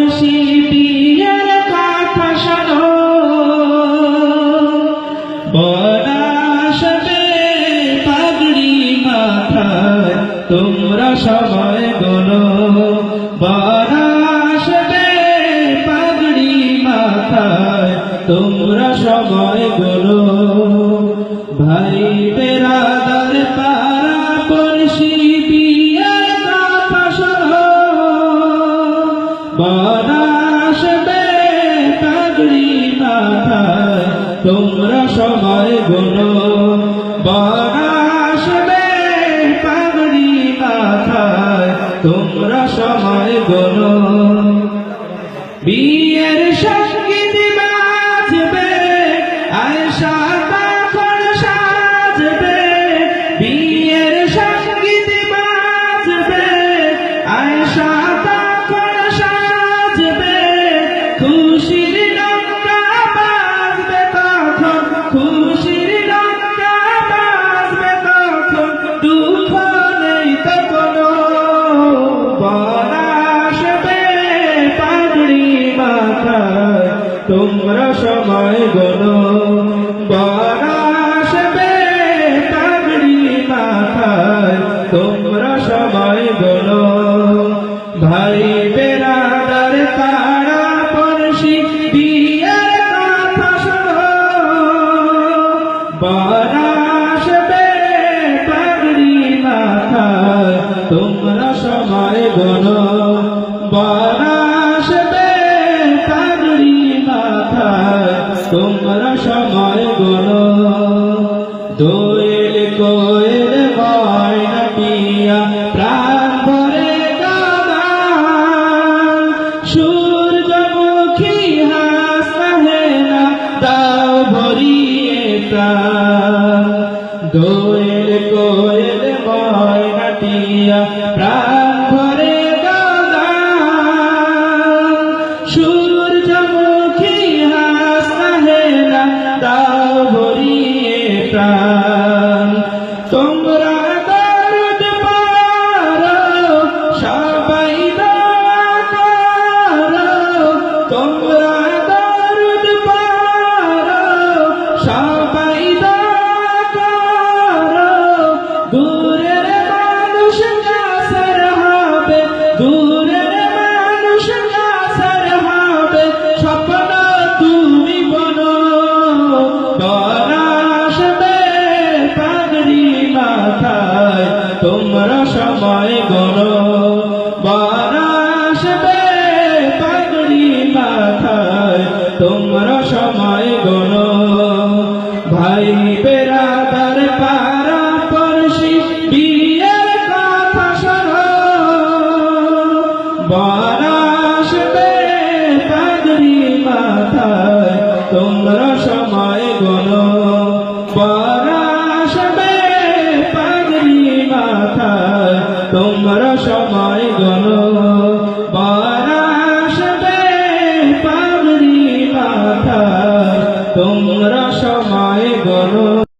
পড়শি কথা শোনো বনাসবে পাগড়ি মাথায় তোমরা সবাই বলো বনাসবে পাগড়ি মাথায় তোমরা সবাই বলো তোমরা সবাই বলো বনাসবে পাগড়ি মাথায় তোমরা সবাই বলো মাথায় তোমরা সময় গলো বনাসবে পাগড়ি মাথায়, তোমরা সময় গলো ভাই বেরাদার তারা পড়শি বিয়ের কথা শোনো বনাসবে মাথায়, তোমরা সময় গলো তোমরা সময় গলো দোয়েল কোয়েল ময়না পিয়া প্রাণ ভরে গান সূর্যমুখী হাসে না দাও ভরিয়ে প্রাণ। দোয়েল কোয়েল তোমরা সময় গলো ভাই বেরাদার পারা পড়শি, বিয়ের কথা শোনো। বনাসবে পাগড়ি মাথায়, তোমরা সময় গলো বনাসবে পাগড়ি মাথায়, তোমরা সময় গলো তোমরা